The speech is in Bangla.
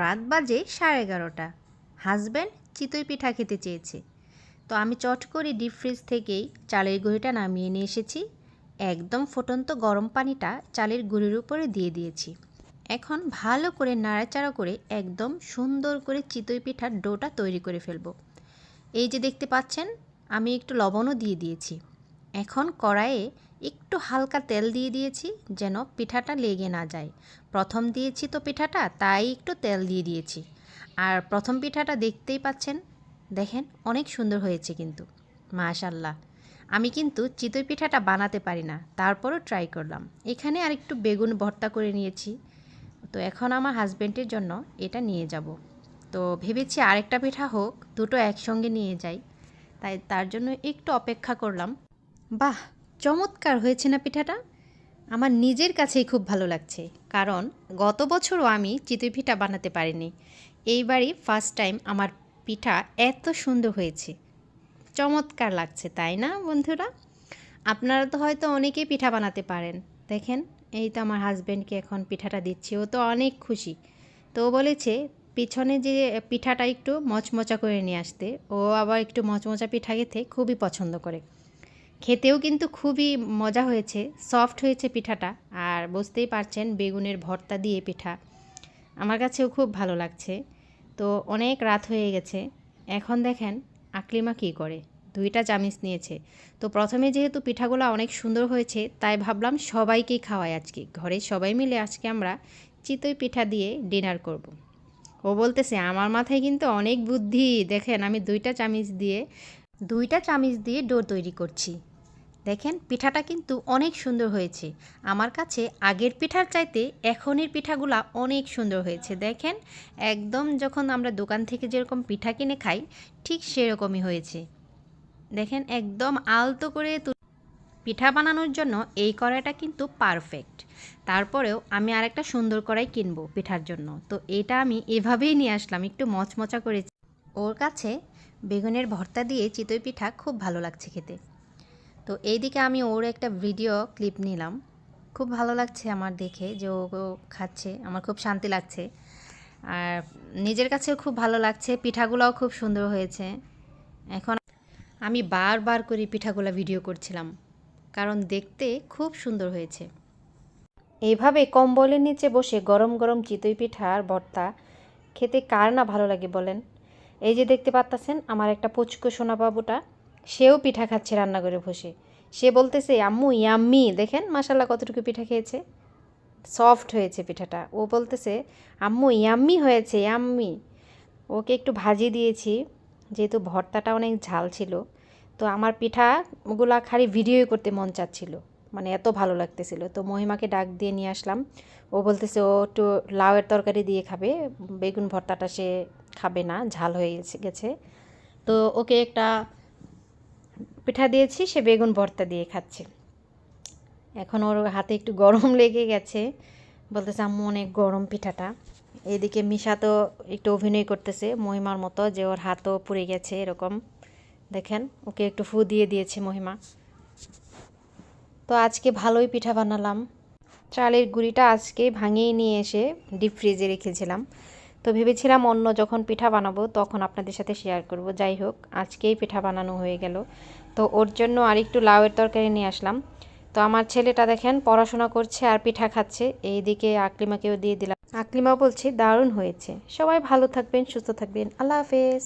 রাত বাজে সাড়ে এগারোটা। হাজব্যান্ড চিতই পিঠা খেতে চেয়েছে। তো আমি চট করে ডিপ ফ্রিজ থেকেই চালের গুঁড়িটা নামিয়ে নিয়ে এসেছি। একদম ফুটন্ত গরম পানিটা চালের গুঁড়ির উপরে দিয়ে দিয়েছি। এখন ভালো করে নাড়াচাড়া করে একদম সুন্দর করে চিতই পিঠার ডোটা তৈরি করে ফেলব। এই যে দেখতে পাচ্ছেন, আমি একটু লবণও দিয়ে দিয়েছি। এখন কড়াইয়ে একটু হালকা তেল দিয়ে দিয়েছি যেন পিঠাটা লেগে না যায়। প্রথম দিয়েছি তো পিঠাটা, তাই একটু তেল দিয়ে দিয়েছি। আর প্রথম পিঠাটা দেখতেই পাচ্ছেন, দেখেন অনেক সুন্দর হয়েছে কিন্তু মাশাল্লাহ আমি কিন্তু চিতই পিঠাটা বানাতে পারি না, তারপরও ট্রাই করলাম। এখানে আর একটু বেগুন ভর্তা করে নিয়েছি। তো এখন আমার হাজব্যান্ডের জন্য এটা নিয়ে যাব। তো ভেবেছি আরেকটা পিঠা হোক, দুটো একসঙ্গে নিয়ে যাই। তাই তার জন্য একটু অপেক্ষা করলাম। বাহ, চমৎকার হয়েছে না পিঠাটা? আমার নিজের কাছেই খুব ভালো লাগছে, কারণ গত বছরও আমি চিতই পিঠা বানাতে পারিনি। এইবারই ফার্স্ট টাইম আমার পিঠা এত সুন্দর হয়েছে। চমৎকার লাগছে, তাই না বন্ধুরা? আপনারা তো হয়তো অনেকেই পিঠা বানাতে পারেন। দেখেন, এই তো আমার হাজব্যান্ডকে এখন পিঠাটা দিচ্ছি, ও তো অনেক খুশি। তো বলেছে, পিছনে যে পিঠাটা একটু মচমচা করে নিয়ে আসতে, ও আবার একটু মচমচা পিঠা খেতে খুবই পছন্দ করে। খেতেও কিন্তু খুবই মজা হয়েছে সফট হয়েছে পিঠাটা। আর বুঝতেই পারছেন, বেগুনের ভর্তা দিয়ে পিঠা। আমার কাছেও খুব ভালো লাগছে। তো অনেক রাত হয়ে গেছে। এখন দেখেন, আকলিমা কী করে? দুইটা চামিচ নিয়েছে। তো প্রথমে যেহেতু পিঠাগুলো অনেক সুন্দর হয়েছে, তাই ভাবলাম সবাইকেই খাওয়াই আজকে। ঘরে সবাই মিলে আজকে আমরা চিতই পিঠা দিয়ে ডিনার করব। ও বলতেছে, আমার মাথায় কিন্তু অনেক বুদ্ধি। দেখেন, আমি দুইটা চামিচ দিয়ে, দুইটা চামিচ দিয়ে ডো তৈরি করছি। দেখেন, পিঠাটা কিন্তু অনেক সুন্দর হয়েছে। আমার কাছে আগের পিঠার চাইতে এখনের পিঠাগুলা অনেক সুন্দর হয়েছে। দেখেন, একদম যখন আমরা দোকান থেকে যেরকম পিঠা কিনে খাই, ঠিক সেরকমই হয়েছে। দেখেন, একদম আলতো করে পিঠা বানানোর জন্য এই কড়াইটা কিন্তু পারফেক্ট তারপরেও আমি আরেকটা সুন্দর কড়াই কিনবো পিঠার জন্য। তো এটা আমি এভাবেই নিয়ে আসলাম, একটু মচমচা করেছি। ওর কাছে বেগুনের ভর্তা দিয়ে চিতই পিঠা খুব ভালো লাগছে খেতে। তো এইদিকে আমি ওর একটা ভিডিও ক্লিপ নিলাম। খুব ভালো লাগছে আমার দেখে যে ও খাচ্ছে, আমার খুব শান্তি লাগছে। আর নিজের কাছেও খুব ভালো লাগছে, পিঠাগুলোও খুব সুন্দর হয়েছে। এখন আমি বারবার করে পিঠাগুলো ভিডিও করছিলাম, কারণ দেখতে খুব সুন্দর হয়েছে। এইভাবে কম্বলের নিচে বসে গরম গরম চিতই পিঠা আর ভর্তা খেতে কার না ভালো লাগে বলেন? এই যে দেখতে পাচ্তাছেন আমার একটা পুচকু সোনা বাবুটা সেও পিঠা খাচ্ছে রান্না করে বসে। সে বলতেছে, আম্মু, ইয়াম্মি, দেখেন মাসাল্লাহ কতটুকু পিঠা খেয়েছে। সফট হয়েছে পিঠাটা। ও বলতেছে, আম্মু, ইয়াম্মি হয়েছে, ইয়াম্মি। ওকে একটু ভাজি দিয়েছি, যেহেতু ভর্তাটা অনেক ঝাল ছিল। তো আমার পিঠাগুলা খালি ভিডিওই করতে মন চাচ্ছিল মানে এত ভালো লাগতেছিল। তো মহিমাকে ডাক দিয়ে নিয়ে আসলাম। ও বলতেছে, ও একটু লাউয়ের তরকারি দিয়ে খাবে, বেগুন ভর্তাটা সে খাবে না, ঝাল হয়ে গেছে। তো ওকে একটা পিঠা দিয়েছি, সে বেগুন ভর্তা দিয়ে খাচ্ছে। এখন ওর হাতে একটু গরম লেগে গেছে। বলতেছে, আম্মু, অনেক গরম পিঠাটা। এদিকে মিশা তো একটু অভিনয় করতেছে, মহিমার মতো যে ওর হাতও পুড়ে গেছে এরকম। দেখেন, ওকে একটু ফু দিয়ে দিয়েছে মহিমা। তো আজকে ভালোই পিঠা বানালাম। চালের গুঁড়িটা আজকে ভাঙিয়ে নিয়ে এসে ডিপ ফ্রিজে রেখেছিলাম। তো ভেবেছিলাম অন্য যখন পিঠা বানাবো তখন আপনাদের সাথে শেয়ার করব। যাই হোক আজকেই পিঠা বানানো হয়ে গেল। তো ওর জন্য আর একটু লাউয়ের তরকারি নিয়ে আসলাম। তো আমার ছেলেটা দেখেন পড়াশোনা করছে আর পিঠা খাচ্ছে। এই দিকে আকলিমাকেও দিয়ে দিলাম। আকলিমা বলছে, দারুণ হয়েছে। সবাই ভালো থাকবেন, সুস্থ থাকবেন। আল্লাহ হাফেজ।